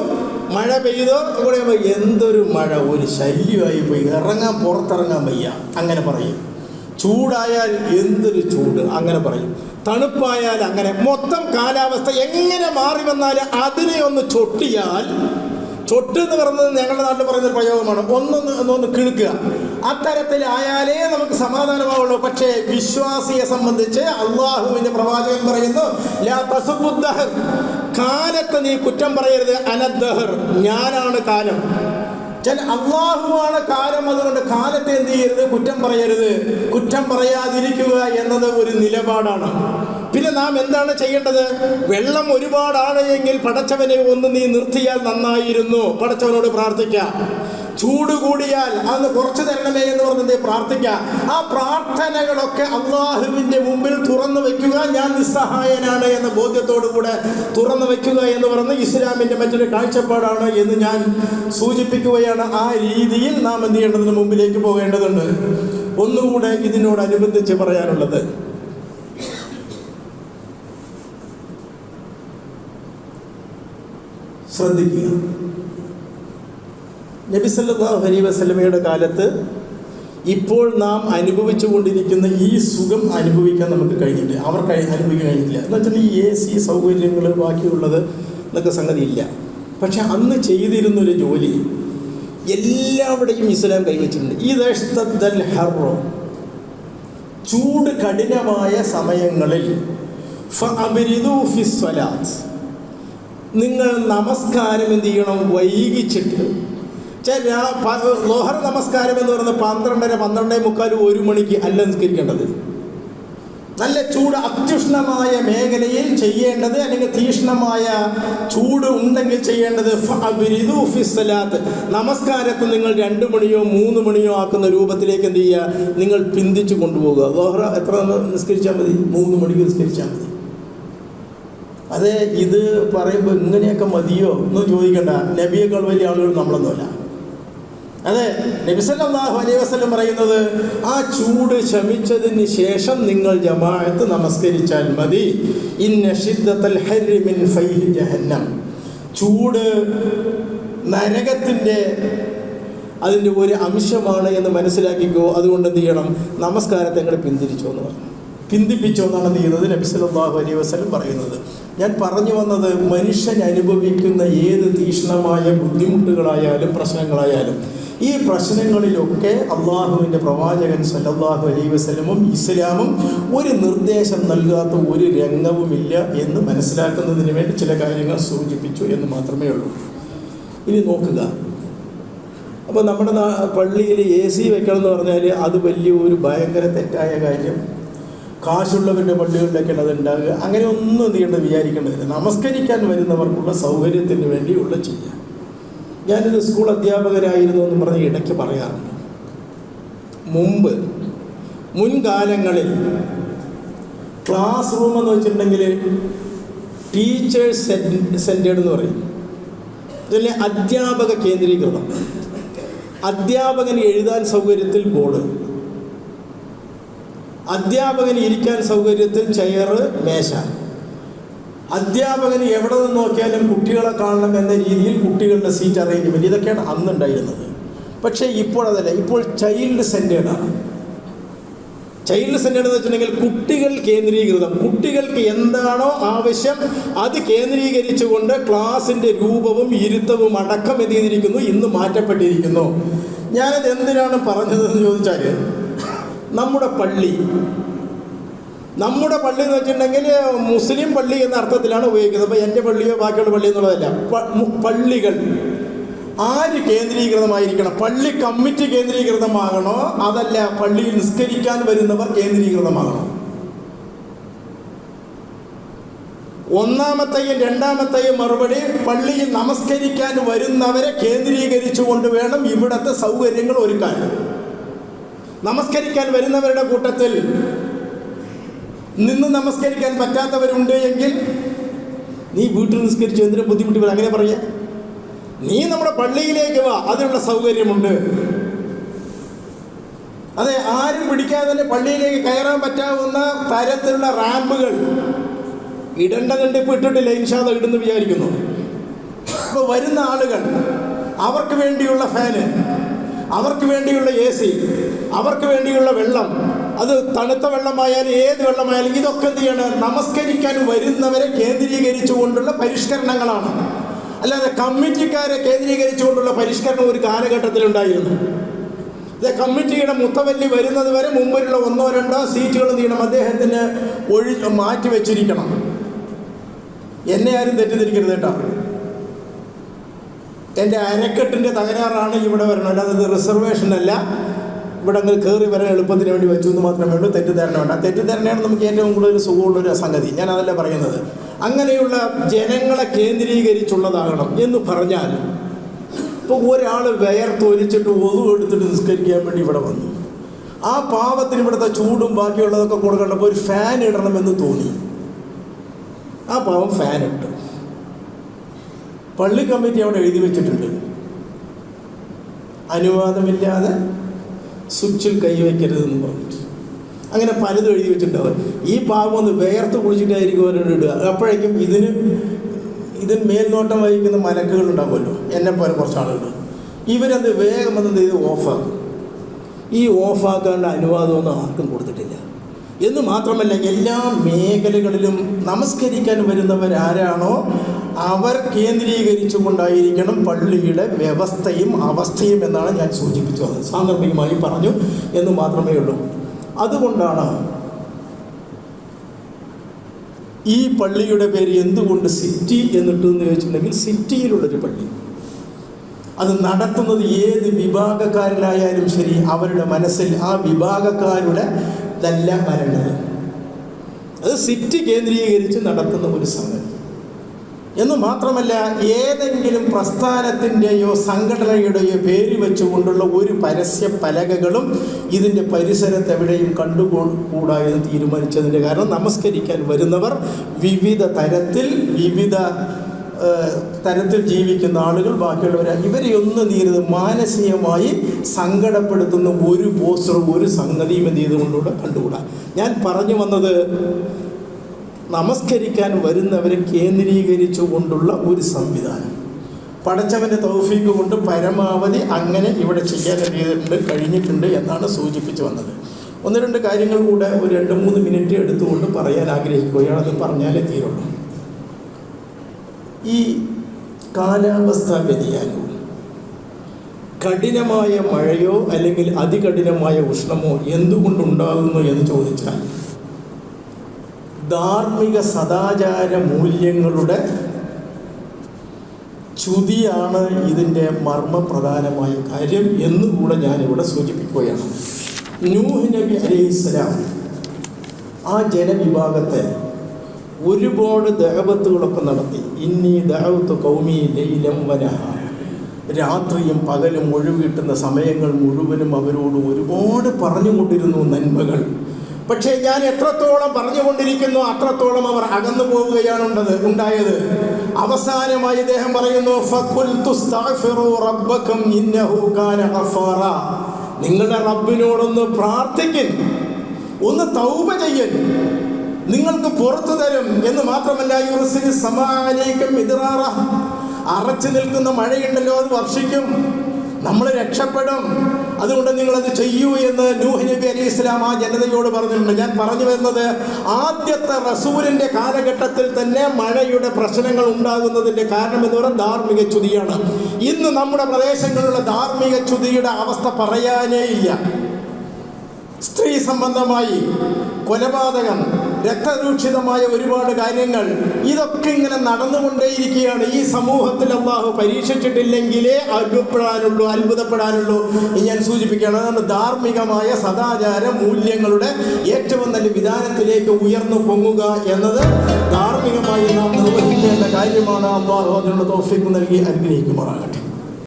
മഴ പെയ്തോ. കൂടെ എന്തൊരു മഴ. ഒരു ശല്യമായി പോയി. ഇറങ്ങാൻ പുറത്തിറങ്ങാൻ വയ്യ. അങ്ങനെ പറയും. ചൂടായാൽ എന്തൊരു ചൂട്. അങ്ങനെ പറയും. തണുപ്പായാൽ അങ്ങനെ. മൊത്തം കാലാവസ്ഥ എങ്ങനെ മാറി വന്നാൽ അതിനെ ഒന്ന് ചൊട്ടിയാൽ ചൊട്ട് എന്ന് പറയുന്നത് ഞങ്ങളുടെ നാട്ടിൽ പറയുന്ന പ്രയോഗമാണ്. ഒന്നൊന്ന് ഒന്നൊന്ന് കിളുക്കുക. അത്തരത്തിലായാലേ നമുക്ക് സമാധാനമാവുള്ളൂ. പക്ഷേ വിശ്വാസിയെ സംബന്ധിച്ച് അള്ളാഹുവിന്റെ പ്രവാചകൻ പറയുന്നു കാലത്ത് നീ കുറ്റം പറയരുത് അനദ്ദഹർ ഞാനാണ് കാലം. ചില അള്ളാഹുവാണ് കാലം അതുകൊണ്ട് കാലത്തെ എന്ത് ചെയ്യരുത്? കുറ്റം പറയരുത്. കുറ്റം പറയാതിരിക്കുക എന്നത് ഒരു നിലപാടാണ്. പിന്നെ നാം എന്താണ് ചെയ്യേണ്ടത്? വെള്ളം ഒരുപാടാണ് എങ്കിൽ പടച്ചവനെ ഒന്ന് നീ നിർത്തിയാൽ നന്നായിരുന്നു. പടച്ചവനോട് പ്രാർത്ഥിക്കാം. ചൂട് കൂടിയാൽ അന്ന് കുറച്ച് തരണമേ എന്ന് പറഞ്ഞത് പ്രാർത്ഥിക്കുക ആ പ്രാർത്ഥനകളൊക്കെ അള്ളാഹുവിന്റെ മുമ്പിൽ തുറന്നു വെക്കുക ഞാൻ നിസ്സഹായനാണ് എന്ന ബോധ്യത്തോടു കൂടെ തുറന്നു വെക്കുക എന്ന് പറഞ്ഞ് ഇസ്ലാമിന്റെ മറ്റൊരു കാഴ്ചപ്പാടാണ് എന്ന് ഞാൻ സൂചിപ്പിക്കുകയാണ്. ആ രീതിയിൽ നാം എന്ത് ചെയ്യേണ്ടതിന് മുമ്പിലേക്ക് പോകേണ്ടതുണ്ട്. ഒന്നുകൂടെ ഇതിനോടനുബന്ധിച്ച് പറയാനുള്ളത്. ശ്രദ്ധിക്കുക. നബി അലൈ വസ്ലമയുടെ കാലത്ത് ഇപ്പോൾ നാം അനുഭവിച്ചു കൊണ്ടിരിക്കുന്ന ഈ സുഖം അനുഭവിക്കാൻ നമുക്ക് കഴിഞ്ഞിട്ടില്ല അവർ കഴി അനുഭവിക്കാൻ കഴിഞ്ഞില്ല. എന്ന് വെച്ചാൽ ഈ എ സി സൗകര്യങ്ങൾ ബാക്കിയുള്ളത് എന്നൊക്കെ സംഗതി ഇല്ല. പക്ഷെ അന്ന് ചെയ്തിരുന്നൊരു ജോലി എല്ലാവിടെയും ഇസ്ലാം കൈവച്ചിട്ടുണ്ട്. ഈ ഹറോ ചൂട് കഠിനമായ സമയങ്ങളിൽ നിങ്ങൾ നമസ്കാരം എന്ത് ചെയ്യണം? വൈകിച്ചിട്ട് ലോഹർ നമസ്കാരം എന്ന് പറയുന്നത് പന്ത്രണ്ടര പന്ത്രണ്ടേ മുക്കാൽ ഒരു മണിക്ക് അല്ല നിസ്കരിക്കേണ്ടത്. നല്ല ചൂട് അത്യുഷ്ണമായ മേഖലയിൽ ചെയ്യേണ്ടത് അല്ലെങ്കിൽ തീഷ്ണമായ ചൂട് ഉണ്ടെങ്കിൽ ചെയ്യേണ്ടത് നമസ്കാരത്തെ നിങ്ങൾ രണ്ട് മണിയോ മൂന്ന് മണിയോ ആക്കുന്ന രൂപത്തിലേക്ക് എന്ത് ചെയ്യുക? നിങ്ങൾ പിന്തിച്ചു കൊണ്ടുപോകുക ദോഹറ എത്ര നിസ്കരിച്ചാൽ മതി? മൂന്ന് മണിക്ക് നിസ്കരിച്ചാൽ മതി. അതെ ഇത് പറയുമ്പോൾ ഇങ്ങനെയൊക്കെ മതിയോ? എന്ന് ചോദിക്കണ്ട. നബിയേക്കാൾ വലിയ ആളുകൾ നമ്മളൊന്നുമല്ല. അതെ നബിസല്ലാഹു അലൈ വസ്ലം പറയുന്നത് ആ ചൂട് ശമിച്ചതിന് ശേഷം നിങ്ങൾ ജമാഅത്ത് നമസ്കരിച്ചാൽ മതി. ജഹന്നം. ചൂട് നരകത്തിന്റെ അതിന്റെ ഒരു അംശമാണ് എന്ന് മനസ്സിലാക്കിക്കോ അതുകൊണ്ട് എന്ത് ചെയ്യണം? നമസ്കാരത്തെ അങ്ങോട്ട് പിന്തിരിച്ചോ എന്ന് പറഞ്ഞു. പിന്തിപ്പിച്ചോ എന്നാണ് എന്ത് ചെയ്യുന്നത് നബി സല്ലല്ലാഹു അലൈഹി വസല്ലം പറയുന്നത്. ഞാൻ പറഞ്ഞു വന്നത് മനുഷ്യൻ അനുഭവിക്കുന്ന ഏത് തീക്ഷ്ണമായ ബുദ്ധിമുട്ടുകളായാലും പ്രശ്നങ്ങളായാലും ഈ പ്രശ്നങ്ങളിലൊക്കെ അള്ളാഹുവിന്റെ പ്രവാചകൻ സല്ലാഹു അലൈ വസ്ലമും ഇസ്ലാമും ഒരു നിർദ്ദേശം നൽകാത്ത ഒരു രംഗവുമില്ല എന്ന് മനസ്സിലാക്കുന്നതിന് വേണ്ടി ചില കാര്യങ്ങൾ സൂചിപ്പിച്ചു എന്ന് മാത്രമേ ഉള്ളൂ. ഇനി നോക്കുക. അപ്പോൾ നമ്മുടെ പള്ളിയിൽ എ സി വെക്കണം എന്ന് പറഞ്ഞാൽ അത് വലിയ ഒരു ഭയങ്കര തെറ്റായ കാര്യം. കാശുള്ളവരുടെ പള്ളികളിലൊക്കെയാണ് അത് ഉണ്ടാകുക അങ്ങനെ ഒന്നും എന്ത് വിചാരിക്കേണ്ടതില്ല. നമസ്കരിക്കാൻ വരുന്നവർക്കുള്ള സൗകര്യത്തിന് വേണ്ടിയുള്ള ചെയ്യുക ഞാനൊരു സ്കൂൾ അധ്യാപകരായിരുന്നു എന്ന് പറഞ്ഞ് ഇടയ്ക്ക് പറയാറുണ്ട്. മുമ്പ് മുൻകാലങ്ങളിൽ ക്ലാസ് റൂം എന്ന് വെച്ചിട്ടുണ്ടെങ്കിൽ ടീച്ചേഴ്സ് സെന്റേഡ് എന്ന് പറയും. ഇതിലെ അധ്യാപക കേന്ദ്രീകൃതം. അധ്യാപകന് എഴുതാൻ സൗകര്യത്തിൽ ബോർഡ്. അധ്യാപകന് ഇരിക്കാൻ സൗകര്യത്തിൽ ചെയറ് മേശ. അധ്യാപകന് എവിടെ നിന്ന് നോക്കിയാലും കുട്ടികളെ കാണണം എന്ന രീതിയിൽ കുട്ടികളുടെ സീറ്റ് അറേഞ്ച്മെന്റ് ഇതൊക്കെയാണ് അന്നുണ്ടായിരുന്നത്. പക്ഷേ ഇപ്പോൾ അതല്ല. ഇപ്പോൾ ചൈൽഡ് സെന്റേഡാണ് ചൈൽഡ് സെന്റേഡ് എന്ന് വെച്ചിട്ടുണ്ടെങ്കിൽ കുട്ടികൾ കേന്ദ്രീകൃതം. കുട്ടികൾക്ക് എന്താണോ ആവശ്യം അത് കേന്ദ്രീകരിച്ചുകൊണ്ട് ക്ലാസിന്റെ രൂപവും ഇരുത്തവും അടക്കം എന്ത് ചെയ്തിരിക്കുന്നു? ഇന്ന് മാറ്റപ്പെട്ടിരിക്കുന്നു. ഞാനത് എന്തിനാണ് പറഞ്ഞതെന്ന് ചോദിച്ചാൽ നമ്മുടെ പള്ളി. നമ്മുടെ പള്ളി എന്ന് വെച്ചിട്ടുണ്ടെങ്കിൽ മുസ്ലിം പള്ളി എന്ന അർത്ഥത്തിലാണ് ഉപയോഗിക്കുന്നത്. അപ്പോൾ എന്റെ പള്ളിയോ ബാക്കിയുള്ള പള്ളി എന്നുള്ളതല്ല. പള്ളികൾ. ആര് കേന്ദ്രീകൃതമായിരിക്കണം? പള്ളി കമ്മിറ്റി കേന്ദ്രീകൃതമാകണോ? അതല്ല പള്ളിയിൽ നിസ്കരിക്കാൻ വരുന്നവർ കേന്ദ്രീകൃതമാകണം. ഒന്നാമത്തെയും രണ്ടാമത്തെയും മറുപടി പള്ളിയിൽ നമസ്കരിക്കാൻ വരുന്നവരെ കേന്ദ്രീകരിച്ചുകൊണ്ട് വേണം ഇവിടുത്തെ സൗകര്യങ്ങൾ ഒരുക്കാൻ. നമസ്കരിക്കാൻ വരുന്നവരുടെ കൂട്ടത്തിൽ നിന്ന് നമസ്കരിക്കാൻ പറ്റാത്തവരുണ്ട് എങ്കിൽ നീ വീട്ടിൽ നിസ്കരിച്ചു എന്തിനും ബുദ്ധിമുട്ടുകൾ? അങ്ങനെ പറയാ. നീ നമ്മുടെ പള്ളിയിലേക്ക് വാ അതിനുള്ള സൗകര്യമുണ്ട്. അതെ ആരും പിടിക്കാതെ തന്നെ പള്ളിയിലേക്ക് കയറാൻ പറ്റാവുന്ന തരത്തിലുള്ള റാമ്പുകൾ ഇടേണ്ടതുണ്ട് ഇപ്പോൾ ഇട്ടിട്ടില്ല ഇൻഷാദ ഇടുന്ന് വിചാരിക്കുന്നു. അപ്പോൾ വരുന്ന ആളുകൾ അവർക്ക് വേണ്ടിയുള്ള ഫാന് അവർക്ക് വേണ്ടിയുള്ള എ സി അവർക്ക് വേണ്ടിയുള്ള വെള്ളം അത് തണുത്ത വെള്ളമായാലും ഏത് വെള്ളമായാലും ഇതൊക്കെ എന്ത് ചെയ്യണം? നമസ്കരിക്കാൻ വരുന്നവരെ കേന്ദ്രീകരിച്ചുകൊണ്ടുള്ള പരിഷ്കരണങ്ങളാണ്. അല്ലാതെ കമ്മിറ്റിക്കാരെ കേന്ദ്രീകരിച്ചുകൊണ്ടുള്ള പരിഷ്കരണം ഒരു കാലഘട്ടത്തിലുണ്ടായിരുന്നു. ഇത് കമ്മിറ്റിയുടെ മുത്തവല്ലി വരുന്നത് വരെ മുമ്പിലുള്ള ഒന്നോ രണ്ടോ സീറ്റുകൾ ചെയ്യണം? അദ്ദേഹത്തിന് ഒഴി മാറ്റി വെച്ചിരിക്കണം. എന്നെ ആരും തെറ്റിദ്ധരിക്കരുത് കേട്ടോ. എന്റെ അരക്കെട്ടിന്റെ തകരാറാണ് ഇവിടെ വരണം അല്ലാതെ റിസർവേഷൻ അല്ല ഇവിടെ അങ്ങ് കയറി വരാൻ എളുപ്പത്തിന് വേണ്ടി വെച്ചു എന്ന് മാത്രമേ ഉള്ളൂ. തെറ്റിദ്ധാരണ വേണ്ട തെറ്റിദ്ധാരണയാണ് നമുക്ക് ഏറ്റവും കൂടുതൽ സുഖമുള്ളൊരു സംഗതി. ഞാൻ അതല്ല പറയുന്നത്. അങ്ങനെയുള്ള ജനങ്ങളെ കേന്ദ്രീകരിച്ചുള്ളതാകണം എന്ന് പറഞ്ഞാൽ ഇപ്പോൾ ഒരാൾ വിയർത്തൊലിച്ചിട്ട് ഒതു എടുത്തിട്ട് നിസ്കരിക്കാൻ വേണ്ടി ഇവിടെ വന്നു. ആ പാവത്തിന് ഇവിടുത്തെ ചൂടും ബാക്കിയുള്ളതൊക്കെ കൊടുക്കണ്ടപ്പോൾ ഒരു ഫാൻ ഇടണമെന്ന് തോന്നി. ആ പാവം ഫാൻ ഇട്ട്. പള്ളി കമ്മിറ്റി അവിടെ എഴുതി വെച്ചിട്ടുണ്ട്. അനുവാദമില്ലാതെ സ്വിച്ചിൽ കൈവയ്ക്കരുതെന്ന് പറഞ്ഞിട്ട്. അങ്ങനെ പലതും എഴുതി വെച്ചിട്ടുണ്ടാവും ഈ പാവം ഒന്ന് വേർത്ത് കുളിച്ചിട്ടായിരിക്കും അവരോട് ഇടുക. അപ്പോഴേക്കും ഇതിന് ഇതിന് മേൽനോട്ടം വഹിക്കുന്ന മലക്കുകൾ ഉണ്ടാവുമല്ലോ. എന്നെ പോലെ കുറച്ച് ആളുകൾ. ഇവരത് വേഗം വന്നത് ഇത് ഓഫാക്കും ഈ ഓഫാക്കാനുള്ള അനുവാദമൊന്നും ആർക്കും കൊടുത്തിട്ടില്ല. എന്ന് മാത്രമല്ല എല്ലാ മേഖലകളിലും നമസ്കരിക്കാൻ വരുന്നവരാരാണോ അവർ കേന്ദ്രീകരിച്ചുകൊണ്ടായിരിക്കണം പള്ളിയുടെ വ്യവസ്ഥയും അവസ്ഥയും എന്നാണ് ഞാൻ സൂചിപ്പിച്ചത്. സാന്ദർഭികമായി പറഞ്ഞു എന്ന് മാത്രമേ ഉള്ളൂ. അതുകൊണ്ടാണ് ഈ പള്ളിയുടെ പേര് എന്തുകൊണ്ട് സിറ്റി എന്നിട്ടെന്ന് ചോദിച്ചിട്ടുണ്ടെങ്കിൽ സിറ്റിയിലുള്ളൊരു പള്ളി. അത് നടത്തുന്നത് ഏത് വിഭാഗക്കാരിലായാലും ശരി അവരുടെ മനസ്സിൽ ആ വിഭാഗക്കാരുടെ ഇതല്ല വരേണ്ടത് അത് സിറ്റി കേന്ദ്രീകരിച്ച് നടത്തുന്ന ഒരു സംഗതി. എന്ന് മാത്രമല്ല ഏതെങ്കിലും പ്രസ്ഥാനത്തിന്റെയോ സംഘടനയുടെയോ പേര് വെച്ചുകൊണ്ടുള്ള ഒരു പരസ്യ പലകകളും ഇതിന്റെ പരിസരത്ത് എവിടെയും കണ്ടുകൂടാ എന്ന് തീരുമാനിച്ചതിന്റെ കാരണം നമസ്കരിക്കാൻ വരുന്നവർ വിവിധ തരത്തിൽ വിവിധ തരത്തിൽ ജീവിക്കുന്ന ആളുകൾ ബാക്കിയുള്ളവർ ഇവരെയൊന്നും നീരുത് മാനസികമായി സങ്കടപ്പെടുത്തുന്ന ഒരു പോസ്റ്ററും ഒരു സംഗതിയും എന്ത് ചെയ്തുകൊണ്ടുകൂടെ? കണ്ടുകൂടാ. ഞാൻ പറഞ്ഞു വന്നത് നമസ്കരിക്കാൻ വരുന്നവരെ കേന്ദ്രീകരിച്ചുകൊണ്ടുള്ള ഒരു സംവിധാനം. പടച്ചവന്റെ തൗഫീക്ക് കൊണ്ട് പരമാവധി അങ്ങനെ ഇവിടെ ചെയ്യാൻ ചെയ്തിട്ടുണ്ട്? കഴിഞ്ഞിട്ടുണ്ട് എന്നാണ് സൂചിപ്പിച്ചു വന്നത്. ഒന്ന് രണ്ട് കാര്യങ്ങൾ കൂടെ ഒരു രണ്ട് മൂന്ന് മിനിറ്റ് എടുത്തുകൊണ്ട് പറയാൻ ആഗ്രഹിക്കുകയാണ്. അത് പറഞ്ഞാലേ തീരുള്ളൂ. ഈ കാലാവസ്ഥ വ്യതിയാനവും കഠിനമായ മഴയോ അല്ലെങ്കിൽ അതികഠിനമായ ഉഷ്ണമോ എന്തുകൊണ്ടുണ്ടാകുന്നു എന്ന് ചോദിച്ചാൽ ധാർമ്മിക സദാചാര മൂല്യങ്ങളുടെ ചുതിയാണ് ഇതിന്റെ മർമ്മപ്രധാനമായ കാര്യം എന്നുകൂടെ ഞാനിവിടെ സൂചിപ്പിക്കുകയാണ്. നൂഹ് നബി അലൈഹിസ്സലാം ആ ജനവിഭാഗത്തെ ഒരുപാട് ദഹബത്തുകളൊക്കെ നടത്തി. ഇന്നി ദഹവത്ത് കൗമി ലൈലം വനഹ. രാത്രിയും പകലും ഒഴിവിട്ടുന്ന സമയങ്ങൾ മുഴുവനും അവരോട് ഒരുപാട് പറഞ്ഞുകൊണ്ടിരുന്നു നന്മകൾ. പക്ഷേ ഞാൻ എത്രത്തോളം പറഞ്ഞുകൊണ്ടിരിക്കുന്നു അത്രത്തോളം അവർ അകന്നു പോവുകയാണ് ഉണ്ടത് ഉണ്ടായത്. അവസാനമായി ഇദ്ദേഹം പറയുന്നു. നിങ്ങളുടെ റബ്ബിനോടൊന്ന് പ്രാർത്ഥിക്കൻ ഒന്ന് തൗപ ചെയ്യൻ. നിങ്ങൾക്ക് പുറത്തു തരും എന്ന് മാത്രമല്ല യുർസിലി സമാനേക്കും എതിറാറ അറച്ചു നിൽക്കുന്ന മഴയുണ്ടല്ലോ അത് വർഷിക്കും. നമ്മൾ രക്ഷപ്പെടും. അതുകൊണ്ട് നിങ്ങൾ അത് ചെയ്യൂ എന്ന് നൂഹ് നബി അലി ഇസ്ലാം ആ ജനതയോട് പറഞ്ഞിട്ടുണ്ട്. ഞാൻ പറഞ്ഞു വരുന്നത് ആദ്യത്തെ റസൂലിന്റെ കാലഘട്ടത്തിൽ തന്നെ മഴയുടെ പ്രശ്നങ്ങൾ ഉണ്ടാകുന്നതിന്റെ കാരണം എന്ന് പറയുന്നത് ധാർമ്മിക ചുതിയാണ്. ഇന്ന് നമ്മുടെ പ്രദേശങ്ങളിലുള്ള ധാർമ്മിക ചുതിയുടെ അവസ്ഥ പറയാനേ ഇല്ല. സ്ത്രീ സംബന്ധമായി കൊലപാതകം രക്തരൂക്ഷിതമായ ഒരുപാട് കാര്യങ്ങൾ. ഇതൊക്കെ ഇങ്ങനെ നടന്നുകൊണ്ടേയിരിക്കുകയാണ്. ഈ സമൂഹത്തിൽ അള്ളാഹു പരീക്ഷിച്ചിട്ടില്ലെങ്കിലേ അത്ഭുതപ്പെടാനുള്ളൂ അത്ഭുതപ്പെടാനുള്ളൂ ഞാൻ സൂചിപ്പിക്കുകയാണ്. അതുകൊണ്ട് ധാർമ്മികമായ സദാചാര മൂല്യങ്ങളുടെ ഏറ്റവും നല്ല വിധാനത്തിലേക്ക് ഉയർന്നു പൊങ്ങുക എന്നത് ധാർമ്മികമായി നാം നിർവഹിക്കേണ്ട കാര്യമാണ്. അള്ളാഹു അതിനുള്ള തോഫിക്ക് നൽകി അനുഗ്രഹിക്കുമാറാകട്ടെ.